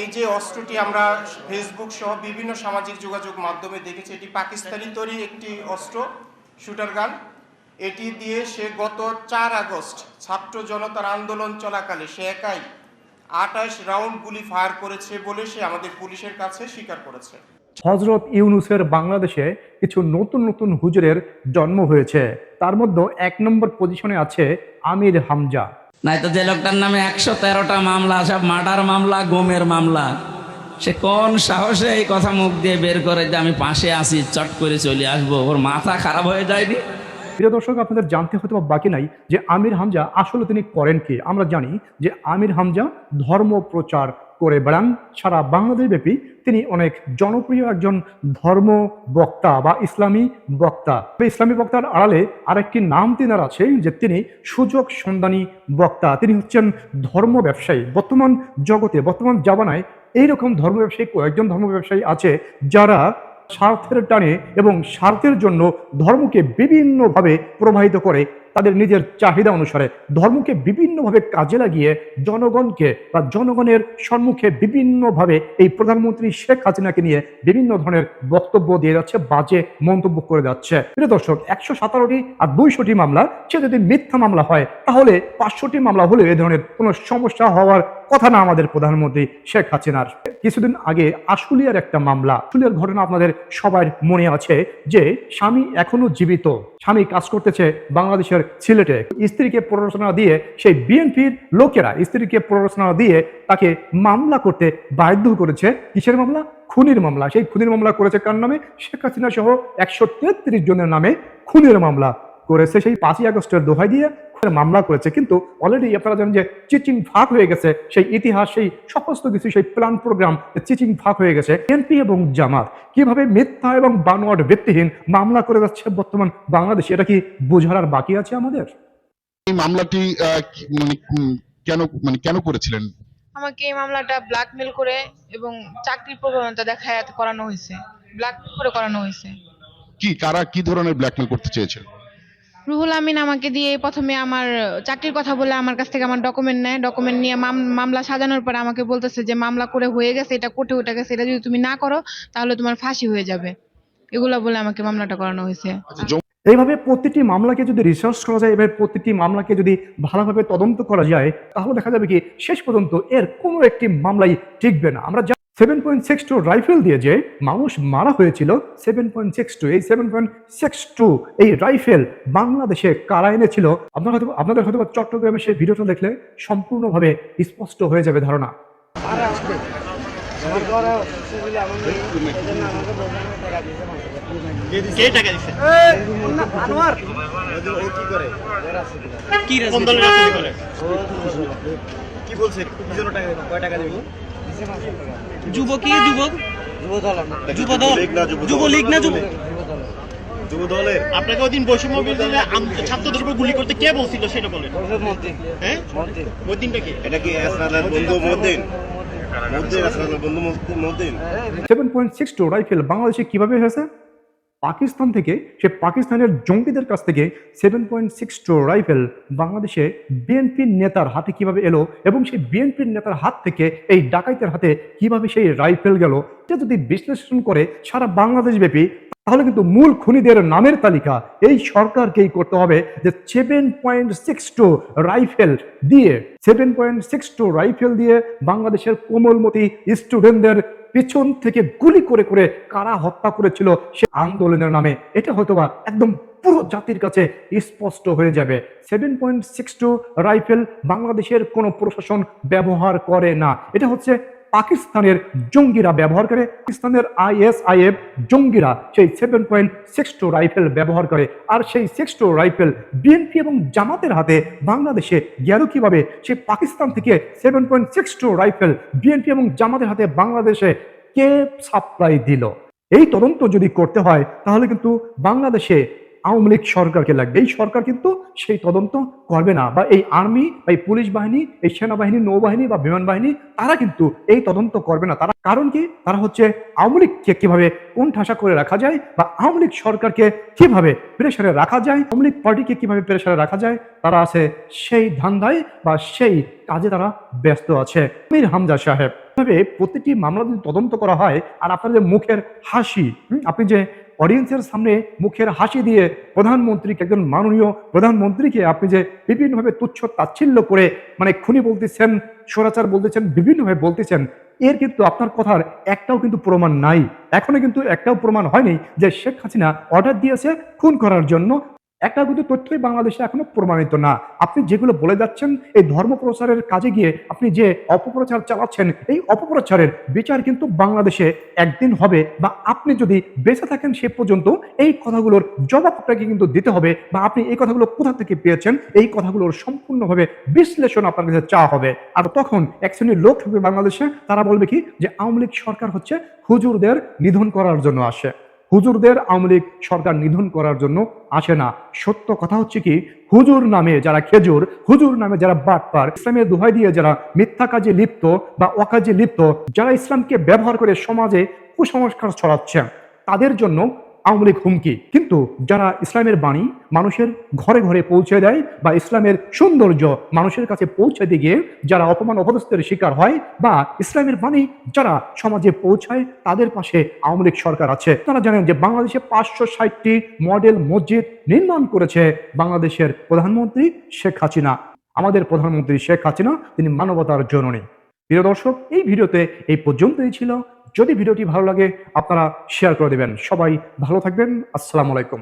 এই যে অস্ত্রটি আমরা ফেসবুক সহ বিভিন্ন সামাজিক যোগাযোগ মাধ্যমে দেখেছি, এটি পাকিস্তানি তৈরি একটি অস্ত্র, শুটার গান। এটি দিয়ে সে গত চার আগস্ট ছাত্র জনতার আন্দোলন চলাকালে সে একাই আঠাশ রাউন্ড গুলি ফায়ার করেছে বলে সে আমাদের পুলিশের কাছে স্বীকার করেছে। হজরত ইউনুসের বাংলাদেশে কিছু নতুন নতুন হুজুরের জন্ম হয়েছে। তার মধ্যে এক নম্বর পজিশনে আছে আমির হামজা। নাই তো যে লোকটার নামে একশো তেরোটা মামলা, সব মার্ডার মামলা, গোমের মামলা। সে কোন সাহসে এই কথা মুখ দিয়ে বের করে যে আমি পাশে আসি চট করে চলে আসব? ওর মাথা খারাপ হয়ে যায়নি? প্রিয় দর্শক, আপনাদের জানতে হয়তো বাকি নাই যে আমির হামজা আসলে তিনি করেন কি। আমরা জানি যে আমির হামজা ধর্ম প্রচার করে বেড়ান সারা বাংলাদেশ ব্যাপী তিনি অনেক জনপ্রিয় একজন ধর্ম বক্তা বা ইসলামী বক্তা। ইসলামী বক্তার আড়ালে আরেকটি নাম তিনার আছে, যে তিনি সুযোগ সন্ধানী বক্তা। তিনি হচ্ছেন ধর্ম ব্যবসায়ী। বর্তমান জগতে, বর্তমান জামানায় এইরকম ধর্ম ব্যবসায়ী, কয়েকজন ধর্ম ব্যবসায়ী আছে যারা স্বার্থের টানে এবং স্বার্থের জন্য ধর্মকে বিভিন্নভাবে প্রবাহিত করে। তাদের নিজের চাহিদা অনুসারে ধর্মকে বিভিন্নভাবে কাজে লাগিয়ে জনগণকে বা জনগণের সম্মুখে বিভিন্নভাবে এই প্রধানমন্ত্রী শেখ হাসিনাকে নিয়ে বিভিন্ন ধরনের বক্তব্য দিয়ে যাচ্ছে, বাজে মন্তব্য করে যাচ্ছে। প্রিয় দর্শক, একশো সতেরোটি আর দুইশোটি মামলা, সে যদি মিথ্যা মামলা হয়, তাহলে পাঁচশোটি মামলা হলে এ ধরনের কোনো সমস্যা হওয়ার কথা না আমাদের প্রধানমন্ত্রী শেখ হাসিনার। কিছুদিন আগে আশুলিয়ার একটা মামলা। আশুলিয়ার ঘটনা আপনাদের সবার মনে আছে যে, স্বামী এখনও জীবিত। স্বামী কাজ করতেছে বাংলাদেশের সিলেটে। স্ত্রীকে প্ররোচনা দিয়ে সেই বিএনপির লোকেরা স্ত্রীকে প্ররোচনা দিয়ে তাকে মামলা করতে বাধ্য করেছে। কিসের মামলা? খুনির মামলা। সেই খুনির মামলা করেছে কার নামে? শেখ হাসিনা সহ একশো তেত্রিশ জনের নামে খুনের মামলা। করেছে সেই পাঁচই আগস্টের দোহাই দিয়ে মামলা করেছে। কিন্তু অলরেডি আপনারা জানেন যে চিচিং ফাঁক হয়ে গেছে সেই ইতিহাস সেই সমস্ত কিছু সেই প্ল্যান প্রোগ্রাম চিচিং ফাঁক হয়ে গেছে। এনপি এবং জামাত কীভাবে মিথ্যা এবং বানোয়াট ভিত্তিহীন মামলা করে যাচ্ছে বর্তমান বাংলাদেশে এটা কি বোঝার আর বাকি আছে আমাদের? এই মামলাটি মানে কেন মানে কেন করেছিলেন? আমাকে এই মামলাটা ব্ল্যাকমেল করে এবং চাকরির প্রবণতা দেখায় করানো হয়েছে। ব্ল্যাকমেল করে করানো হয়েছে। কি কারা কি ধরনের ব্ল্যাকমেল করতে চেয়েছিল রুহুল আমিন আমাকে দিয়ে প্রথমে আমার চাকরির কথা বলে আমার কাছ থেকে আমার ডকুমেন্ট নেয়। ডকুমেন্ট নিয়ে মামলা সাজানোর পরে আমাকে বলতেছে যে মামলা করে হয়ে গেছে এটা কোর্টে উঠে গেছে এটা যদি তুমি না করো তাহলে তোমার ফাঁসি হয়ে যাবে। এগুলো বলে আমাকে মামলাটা করানো হয়েছে। আচ্ছা এইভাবে প্রতিটি মামলাকে যদি রিসার্চ করা যায় এভাবে প্রতিটি মামলাকে যদি ভালোভাবে তদন্ত করা যায় তাহলে দেখা যাবে কি শেষ পর্যন্ত এর কোনো একটি মামলাই টিকবে না। আমরা seven point six two rifle দিয়ে যে মানুষ মারা হয়েছিল সেভেন পয়েন্ট সিক্স টু এই সেভেন পয়েন্ট সিক্স টু এই রাইফেল বাংলাদেশে কারা এনেছিল? আপনারা হয়তো আপনাদের হয়তো বা চট্টগ্রামে সেই ভিডিওটা দেখলে সম্পূর্ণভাবে স্পষ্ট হয়ে যাবে ধারণা। কে বলছে? কি জন্য টাকা কয় টাকা দিবে? যুবক কি যুবক? যুবদল। যুবলীগ না যুব আপনাকে ওই দিন বৈষম্য বিরোধী ছাত্রদের উপর গুলি করতে কে বলছিল সেটা বলেন। হ্যাঁ? ওই কি? এটা কি আসরানের বন্ধু মদিন মদিন আসরানের বন্ধু Madin seven point six two rifle বাংলাদেশে কীভাবে হয়েছে? পাকিস্তান থেকে, সে পাকিস্তানের জঙ্গিদের কাছ থেকে seven point six two rifle বাংলাদেশে বিএনপির নেতার হাতে কীভাবে এলো এবং সেই বিএনপির নেতার হাত থেকে এই ডাকাইতের হাতে কীভাবে সেই রাইফেল গেল, এটা যদি বিশ্লেষণ করে সারা বাংলাদেশ ব্যাপী, তাহলে কিন্তু মূল খুনিদের নামের তালিকা এই সরকারকেই করতে হবে যে seven point six two rifle দিয়ে seven point six two rifle দিয়ে বাংলাদেশের কোমলমতি স্টুডেন্টদের পেছন থেকে গুলি করে করে কারা হত্যা করেছিল সে আন্দোলনের নামে, এটা হয়তোবা একদম পুরো জাতির কাছে স্পষ্ট হয়ে যাবে। Seven point six two rifle বাংলাদেশের কোনো প্রশাসন ব্যবহার করে না। এটা হচ্ছে পাকিস্তানের জঙ্গিরা ব্যবহার করে, পাকিস্তানের আইএসআইএফ জঙ্গিরা সেই seven point six two rifle ব্যবহার করে। আর সেই সিক্স টু রাইফেল বিএনপি এবং জামাতের হাতে বাংলাদেশে গেল কীভাবে? সেই পাকিস্তান থেকে seven point six two rifle BNP এবং জামাতের হাতে বাংলাদেশে কে সাপ্লাই দিল? এই তদন্ত যদি করতে হয়, তাহলে কিন্তু বাংলাদেশে আওয়ামী লীগ সরকারকে লাগবে। এই সরকার কিন্তু সেই তদন্ত করবে না। বা এই আর্মি, বা এই পুলিশ বাহিনী, এই সেনাবাহিনী, নৌবাহিনী, বা বিমান বাহিনী, তারা কিন্তু এই তদন্ত করবে না। তারা কারণ কি? তারা হচ্ছে আওয়ামী লীগকে কীভাবে কোন করে রাখা যায়, বা আওয়ামী লীগ সরকারকে কীভাবে প্রেশারে রাখা যায়, আওয়ামী লীগ পার্টিকে কীভাবে প্রেশারে রাখা যায়, তারা আছে সেই ধান্দায়, বা সেই কাজে তারা ব্যস্ত আছে। মীর হামজা সাহেব প্রতিটি মামলা যদি তদন্ত করা হয়, আর আপনাদের মুখের হাসি আপনি যে অডিয়েন্সের সামনে মুখের হাসি দিয়ে প্রধানমন্ত্রীকে, একজন মাননীয় প্রধানমন্ত্রীকে আপনি যে বিভিন্নভাবে তুচ্ছ তাচ্ছিল্য করে মানে খুনি বলতেছেন, স্বরাচার বলতেছেন, বিভিন্নভাবে বলতেছেন, এর কিন্তু আপনার কথার একটাও কিন্তু প্রমাণ নাই। এখনও কিন্তু একটাও প্রমাণ হয়নি যে শেখ হাসিনা অর্ডার দিয়েছে, খুন করার জন্য। একটা কিন্তু তথ্যই বাংলাদেশে এখনও প্রমাণিত না। আপনি যেগুলো বলে যাচ্ছেন, এই ধর্ম প্রচারের কাজে গিয়ে আপনি যে অপপ্রচার চালাচ্ছেন, এই অপপ্রচারের বিচার কিন্তু বাংলাদেশে একদিন হবে বা আপনি যদি বেঁচে থাকেন সে পর্যন্ত এই কথাগুলোর জবাব আপনাকে কিন্তু দিতে হবে বা আপনি এই কথাগুলো কোথা থেকে পেয়েছেন, এই কথাগুলোর সম্পূর্ণভাবে বিশ্লেষণ আপনার কাছে চাওয়া হবে। আর তখন এক শ্রেণির লোক থাকবে বাংলাদেশে, তারা বলবে কি? যে আওয়ামী লীগ সরকার হচ্ছে হুজুরদের নিধন করার জন্য আসে। হুজুরদের আওয়ামী লীগ সরকার নিধন করার জন্য আসে না। সত্য কথা হচ্ছে কি, হুজুর নামে যারা খেজুর, হুজুর নামে যারা বাটপার, ইসলামের দোহাই দিয়ে যারা মিথ্যা কাজে লিপ্ত বা অকাজে লিপ্ত, যারা ইসলামকে ব্যবহার করে সমাজে কুসংস্কার ছড়াচ্ছে, তাদের জন্য আওয়ামী লীগ হুমকি। কিন্তু যারা ইসলামের বাণী মানুষের ঘরে ঘরে পৌঁছে দেয় বা ইসলামের সৌন্দর্য মানুষের কাছে পৌঁছে দিয়ে গিয়ে যারা অপমান অপদস্থের শিকার হয় বা ইসলামের বাণী যারা সমাজে পৌঁছায়, তাদের পাশে আওয়ামী লীগ সরকার আছে। তারা জানেন যে বাংলাদেশে পাঁচশো ষাটটি মডেল মসজিদ নির্মাণ করেছে বাংলাদেশের প্রধানমন্ত্রী শেখ হাসিনা। আমাদের প্রধানমন্ত্রী শেখ হাসিনা, তিনি মানবতার জননী। প্রিয় দর্শক, এই ভিডিওতে এই পর্যন্তই ছিল। যদি ভিডিওটি ভালো লাগে আপনারা শেয়ার করে দেবেন। সবাই ভালো থাকবেন। আসসালামু আলাইকুম।